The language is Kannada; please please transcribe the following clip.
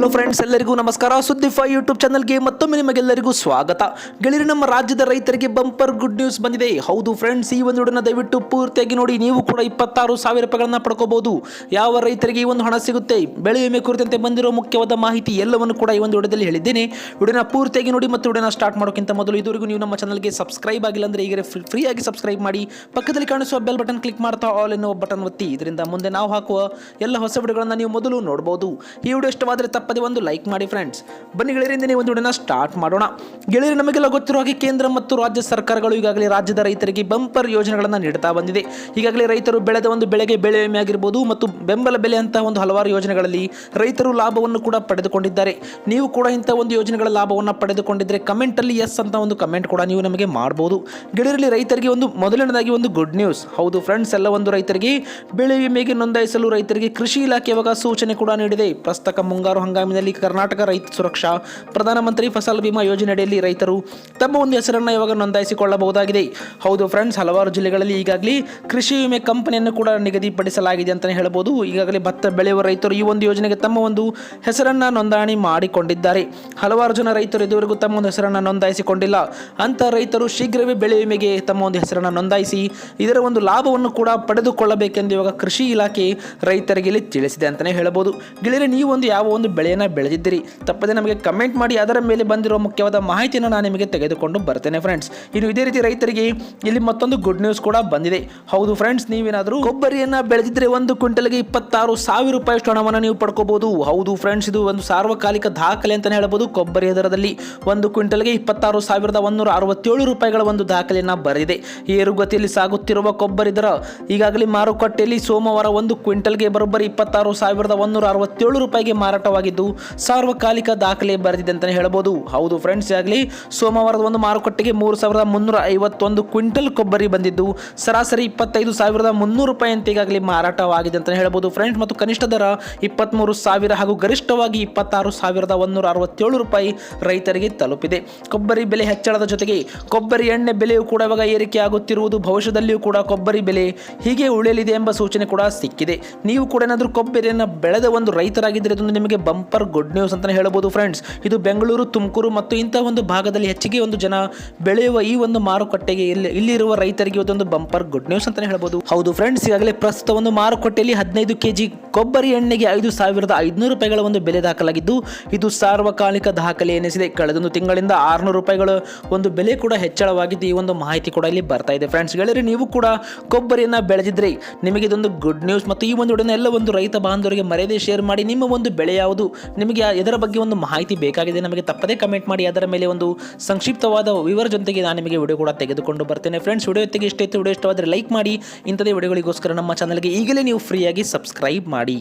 ಹಲೋ ಫ್ರೆಂಡ್ಸ್ ಎಲ್ಲರಿಗೂ ನಮಸ್ಕಾರ. ಸುದ್ದಿಫೈ ಯೂಟ್ಯೂಬ್ ಚಾನಲ್ಗೆ ಮತ್ತೊಮ್ಮೆ ನಿಮಗೆಲ್ಲರಿಗೂ ಸ್ವಾಗತ. ಗೆಳೆಯರು, ನಮ್ಮ ರಾಜ್ಯದ ರೈತರಿಗೆ ಬಂಪರ್ ಗುಡ್ ನ್ಯೂಸ್ ಬಂದಿದೆ. ಹೌದು ಫ್ರೆಂಡ್ಸ್ ಈ ಒಂದು ವಿಡಿಯೋನ ದಯವಿಟ್ಟು ಪೂರ್ತಿಯಾಗಿ ನೋಡಿ, ನೀವು ಕೂಡ ಇಪ್ಪತ್ತಾರು ಸಾವಿರ ರೂಪಾಯಿಗಳನ್ನ ಪಡ್ಕೋಬಹುದು. ಯಾವ ರೈತರಿಗೆ ಈ ಒಂದು ಹಣ ಸಿಗುತ್ತೆ? ಬೆಳೆ ವಿಮೆ ಕುರಿತಂತೆ ಬಂದಿರೋ ಮುಖ್ಯವಾದ ಮಾಹಿತಿ ಎಲ್ಲವನ್ನು ಕೂಡ ಈ ಒಂದು ವಿಡಿಯೋದಲ್ಲಿ ಹೇಳಿದ್ದೇನೆ. ವಿಡಿಯೋನ ಪೂರ್ತಿಯಾಗಿ ನೋಡಿ ಮತ್ತು ವಿಡಿಯೋನ ಸ್ಟಾರ್ಟ್ ಮಾಡೋಕ್ಕಿಂತ ಮೊದಲು ಇದುವರೆಗೂ ನೀವು ನಮ್ಮ ಚಾನಲ್ಗೆ ಸಬ್ಸ್ಕ್ರೈಬ್ ಆಗಿಲ್ಲ ಅಂದರೆ ಈಗ ಫ್ರೀ ಆಗಿ ಸಬ್ಸ್ಕ್ರೈಬ್ ಮಾಡಿ. ಪಕ್ಕದಲ್ಲಿ ಕಾಣಿಸುವ ಬೆಲ್ ಬಟನ್ ಕ್ಲಿಕ್ ಮಾಡ್ತಾ ಆಲ್ ಎನ್ನುವ ಬಟನ್ ಒತ್ತಿ. ಇದರಿಂದ ಮುಂದೆ ನಾವು ಹಾಕುವ ಎಲ್ಲ ಹೊಸ ವಿಡಿಯೋಗಳನ್ನು ನೀವು ಮೊದಲು ನೋಡಬಹುದು ಈ ವಿಡಿಯೋ ಇಷ್ಟವಾದರೆ ತಪ್ಪದೆ ಒಂದು ಲೈಕ್ ಮಾಡಿ ಫ್ರೆಂಡ್ಸ್ ಬನ್ನಿ ಗೆಳೆಯರಿಂದ ನೀವು ಒಂದು ವಿಡಿಯೋನ ಸ್ಟಾರ್ಟ್ ಮಾಡೋಣ. ಗೆಳೆಯರು, ನಮಗೆಲ್ಲ ಗೊತ್ತಿರುವ ಹಾಗೆ ಕೇಂದ್ರ ಮತ್ತು ರಾಜ್ಯ ಸರ್ಕಾರಗಳು ಈಗಾಗಲೇ ರಾಜ್ಯದ ರೈತರಿಗೆ ಬಂಪರ್ ಯೋಜನೆಗಳನ್ನು ನೀಡ್ತಾ ಬಂದಿದೆ. ಈಗಾಗಲೇ ರೈತರು ಬೆಳೆದ ಒಂದು ಬೆಳೆಗೆ ಬೆಳೆ ವಿಮೆ ಆಗಿರ್ಬೋದು ಮತ್ತು ಬೆಂಬಲ ಬೆಲೆ ಅಂತ ಒಂದು ಹಲವಾರು ಯೋಜನೆಗಳಲ್ಲಿ ರೈತರು ಲಾಭವನ್ನು ಕೂಡ ಪಡೆದುಕೊಂಡಿದ್ದಾರೆ. ನೀವು ಕೂಡ ಇಂಥ ಒಂದು ಯೋಜನೆಗಳ ಲಾಭವನ್ನು ಪಡೆದುಕೊಂಡಿದ್ದರೆ ಕಮೆಂಟಲ್ಲಿ ಎಸ್ ಅಂತ ಒಂದು ಕಮೆಂಟ್ ಕೂಡ ನೀವು ನಮಗೆ ಮಾಡಬಹುದು ಗೆಳೆಯರಲ್ಲಿ, ರೈತರಿಗೆ ಒಂದು ಮೊದಲನೇದಾಗಿ ಒಂದು ಗುಡ್ ನ್ಯೂಸ್ ಹೌದು ಫ್ರೆಂಡ್ಸ್ ಎಲ್ಲ ಒಂದು ರೈತರಿಗೆ ಬೆಳೆ ವಿಮೆಗೆ ನೋಂದಾಯಿಸಲು ರೈತರಿಗೆ ಕೃಷಿ ಇಲಾಖೆ ಯಾವಾಗ ಸೂಚನೆ ಕೂಡ ನೀಡಿದೆ. ಪ್ರಸ್ತಕ ಮುಂಗಾರು ಹಂಗಾಮಿನಲ್ಲಿ ಕರ್ನಾಟಕ ರೈತ ಸುರಕ್ಷಾ, ಪ್ರಧಾನಮಂತ್ರಿ ಫಸಲ್ ಬಿಮಾ ಯೋಜನೆಯಡಿಯಲ್ಲಿ ರೈತರು ತಮ್ಮ ಒಂದು ಹೆಸರನ್ನು ಇವಾಗ ನೋಂದಾಯಿಸಿಕೊಳ್ಳಬಹುದಾಗಿದೆ. ಹೌದು ಫ್ರೆಂಡ್ಸ್ ಹಲವಾರು ಜಿಲ್ಲೆಗಳಲ್ಲಿ ಈಗಾಗಲೇ ಕೃಷಿ ವಿಮೆ ಕಂಪನಿಯನ್ನು ಕೂಡ ನಿಗದಿಪಡಿಸಲಾಗಿದೆ ಅಂತಲೇ ಹೇಳಬಹುದು. ಈಗಾಗಲೇ ಭತ್ತ ಬೆಳೆಯುವ ರೈತರು ಈ ಒಂದು ಯೋಜನೆಗೆ ತಮ್ಮ ಒಂದು ಹೆಸರನ್ನು ನೋಂದಣಿ ಮಾಡಿಕೊಂಡಿದ್ದಾರೆ. ಹಲವಾರು ಜನ ರೈತರು ಇದುವರೆಗೂ ತಮ್ಮ ಒಂದು ಹೆಸರನ್ನು ನೋಂದಾಯಿಸಿಕೊಂಡಿಲ್ಲ. ಅಂತ ರೈತರು ಶೀಘ್ರವೇ ಬೆಳೆ ವಿಮೆಗೆ ತಮ್ಮ ಒಂದು ಹೆಸರನ್ನು ನೋಂದಾಯಿಸಿ ಇದರ ಒಂದು ಲಾಭವನ್ನು ಕೂಡ ಪಡೆದುಕೊಳ್ಳಬೇಕೆಂದು ಇವಾಗ ಕೃಷಿ ಇಲಾಖೆ ರೈತರಿಗೆ ತಿಳಿಸಿದೆ ಅಂತಲೇ ಹೇಳಬಹುದು. ಗೆಳೆಯರೆ, ನೀವು ಒಂದು ಯಾವ ಒಂದು ಬೆಳೆಯನ್ನು ಬೆಳೆದಿದ್ದೀರಿ? ತಪ್ಪದೆ ನಮಗೆ ಕಮೆಂಟ್ ಮಾಡಿ ಅದರ ಮೇಲೆ ಬಂದಿರುವ ಮುಖ್ಯವಾದ ಮಾಹಿತಿಯನ್ನು ನಾನು ನಿಮಗೆ ತೆಗೆದುಕೊಂಡು ಬರ್ತೇನೆ ಫ್ರೆಂಡ್ಸ್ ಇನ್ನು ಇದೇ ರೀತಿ ರೈತರಿಗೆ ಇಲ್ಲಿ ಮತ್ತೊಂದು ಗುಡ್ ನ್ಯೂಸ್ ಕೂಡ ಬಂದಿದೆ. ಹೌದು ಫ್ರೆಂಡ್ಸ್ ನೀವೇನಾದರೂ ಕೊಬ್ಬರಿಯನ್ನು ಬೆಳೆದಿದ್ರೆ ಒಂದು ಕ್ವಿಂಟಲ್ಗೆ ಇಪ್ಪತ್ತಾರು ಸಾವಿರ ರೂಪಾಯಿಷ್ಟು ಹಣವನ್ನು ನೀವು ಪಡ್ಕೋಬಹುದು. ಹೌದು ಫ್ರೆಂಡ್ಸ್ ಇದು ಒಂದು ಸಾರ್ವಕಾಲಿಕ ದಾಖಲೆ ಅಂತಲೇ ಹೇಳ್ಬೋದು. ಕೊಬ್ಬರಿ ದರದಲ್ಲಿ ಒಂದು ಕ್ವಿಂಟಲ್ಗೆ ಇಪ್ಪತ್ತಾರು ಸಾವಿರದ ಒಂದೂರ ಅರವತ್ತೇಳು ರೂಪಾಯಿಗಳ ಒಂದು ದಾಖಲೆಯನ್ನು ಬರೆದಿದೆ. ಏರುಗತಿಯಲ್ಲಿ ಸಾಗುತ್ತಿರುವ ಕೊಬ್ಬರಿ ದರ ಈಗಾಗಲೇ ಮಾರುಕಟ್ಟೆಯಲ್ಲಿ ಸೋಮವಾರ ಒಂದು ಕ್ವಿಂಟಲ್ಗೆ ಬರೋಬ್ಬರಿ ಇಪ್ಪತ್ತಾರು ಸಾವಿರದ ಒಂದೂರ ಅರವತ್ತೇಳು ರೂಪಾಯಿಗೆ ಮಾರಾಟವಾಗಿದ್ದು ಸಾರ್ವಕಾಲಿಕ ದಾಖಲೆ ಬರೆದಿದೆ ಅಂತಲೇ ಹೇಳ್ಬೋದು. ಹೌದು ಫ್ರೆಂಡ್ಸ್ ಆಗಲಿ ಸೋಮವಾರದ ಒಂದು ಮಾರುಕಟ್ಟೆಗೆ ಮೂರು ಸಾವಿರದ ಮುನ್ನೂರ ಐವತ್ತೊಂದು ಕ್ವಿಂಟಲ್ ಕೊಬ್ಬರಿ ಬಂದಿದ್ದು, ಸರಾಸರಿ ಇಪ್ಪತ್ತೈದು ಸಾವಿರದ ಮುನ್ನೂರು ರೂಪಾಯಿ ಈಗಾಗಲೇ ಮಾರಾಟವಾಗಿದೆ ಅಂತಲೇ ಹೇಳಬಹುದು ಫ್ರೆಂಡ್ಸ್ ಮತ್ತು ಕನಿಷ್ಠ ದರ ಇಪ್ಪತ್ತ್ಮೂರು ಸಾವಿರ ಹಾಗೂ ಗರಿಷ್ಠವಾಗಿ ಇಪ್ಪತ್ತಾರು ಸಾವಿರದ ಒಂದೂರ ಅರವತ್ತೇಳು ರೂಪಾಯಿ ರೈತರಿಗೆ ತಲುಪಿದೆ. ಕೊಬ್ಬರಿ ಬೆಲೆ ಹೆಚ್ಚಳದ ಜೊತೆಗೆ ಕೊಬ್ಬರಿ ಎಣ್ಣೆ ಬೆಲೆಯೂ ಕೂಡ ಇವಾಗ ಏರಿಕೆಯಾಗುತ್ತಿರುವುದು ಭವಿಷ್ಯದಲ್ಲಿಯೂ ಕೂಡ ಕೊಬ್ಬರಿ ಬೆಲೆ ಹೀಗೆ ಉಳಿಯಲಿದೆ ಎಂಬ ಸೂಚನೆ ಕೂಡ ಸಿಕ್ಕಿದೆ. ನೀವು ಕೂಡ ಏನಾದರೂ ಕೊಬ್ಬರಿಯನ್ನು ಬೆಳೆದ ಒಂದು ರೈತರಾಗಿದ್ದರೆ ಇದೊಂದು ನಿಮಗೆ ಬಂಪರ್ ಗುಡ್ ನ್ಯೂಸ್ ಅಂತಲೇ ಹೇಳ್ಬೋದು ಫ್ರೆಂಡ್ಸ್ ಇದು ಬೆಂಗಳೂರು, ತುಮಕೂರು ಮತ್ತು ಇಂಥ ಒಂದು ಭಾಗದಲ್ಲಿ ಹೆಚ್ಚಿಗೆ ಒಂದು ಜನ ಬೆಳೆಯುವ ಈ ಒಂದು ಮಾರುಕಟ್ಟೆಗೆ ಇಲ್ಲಿ, ಇಲ್ಲಿರುವ ರೈತರಿಗೆ ಇದೊಂದು ಬಂಪರ್ ಗುಡ್ ನ್ಯೂಸ್ ಅಂತಲೇ ಹೇಳ್ಬೋದು. ಹೌದು ಫ್ರೆಂಡ್ಸ್ ಈಗಾಗಲೇ ಪ್ರಸ್ತುತ ಒಂದು ಮಾರುಕಟ್ಟೆಯಲ್ಲಿ ಹದಿನೈದು ಕೆಜಿ ಕೊಬ್ಬರಿ ಎಣ್ಣೆಗೆ ಐದು ಸಾವಿರದ ಐದುನೂರು ರೂಪಾಯಿಗಳ ಒಂದು ಬೆಲೆ ದಾಖಲಾಗಿದ್ದು, ಇದು ಸಾರ್ವಕಾಲಿಕ ದಾಖಲೆ ಎನಿಸಿದೆ. ಕಳೆದೊಂದು ತಿಂಗಳಿಂದ ಆರುನೂರು ರೂಪಾಯಿಗಳ ಒಂದು ಬೆಲೆ ಕೂಡ ಹೆಚ್ಚಳವಾಗಿದ್ದು ಈ ಒಂದು ಮಾಹಿತಿ ಕೂಡ ಇಲ್ಲಿ ಬರ್ತಾ ಇದೆ. ಫ್ರೆಂಡ್ಸ್ ಗೆಳೆಯರೆ, ನೀವು ಕೂಡ ಕೊಬ್ಬರಿಯನ್ನ ಬೆಳೆದಿದ್ರೆ. ನಿಮಗೆ ಇದೊಂದು ಗುಡ್ ನ್ಯೂಸ್ ಮತ್ತು ಈ ಒಂದು ಎಲ್ಲ ಒಂದು ರೈತ ಬಾಂಧವರಿಗೆ ಮರೆಯದೆ ಶೇರ್ ಮಾಡಿ. ನಿಮ್ಮ ಒಂದು ಬೆಳೆ ಯಾವುದು? ನಿಮಗೆ ಇದರ ಬಗ್ಗೆ ಒಂದು ಮಾಹಿತಿ ಬೇಕಾಗಿದೆ, ನಮಗೆ ತಪ್ಪದೇ ಕಮೆಂಟ್ ಮಾಡಿ, ಅದರ ಮೇಲೆ ಒಂದು ಸಂಕ್ಷಿಪ್ತವಾದ ವಿವರ ಜೊತೆಗೆ ನಾನು ನಿಮಗೆ ವಿಡಿಯೋ ಕೂಡ ತೆಗೆದುಕೊಂಡು ಬರ್ತೇನೆ. ಫ್ರೆಂಡ್ಸ್ ವಿಡಿಯೋ ಜೊತೆಗೆ ಇಷ್ಟ ಇತ್ತು ವಿಡಿಯೋ ಇಷ್ಟವಾದರೆ ಲೈಕ್ ಮಾಡಿ. ಇಂಥದೇ ವಿಡಿಯೋಗಳಿಗೋಸ್ಕರ ನಮ್ಮ ಚಾನಲ್ಗೆ ಈಗಲೇ ನೀವು ಫ್ರೀಯಾಗಿ ಸಬ್ಸ್ಕ್ರೈಬ್ ಮಾಡಿ.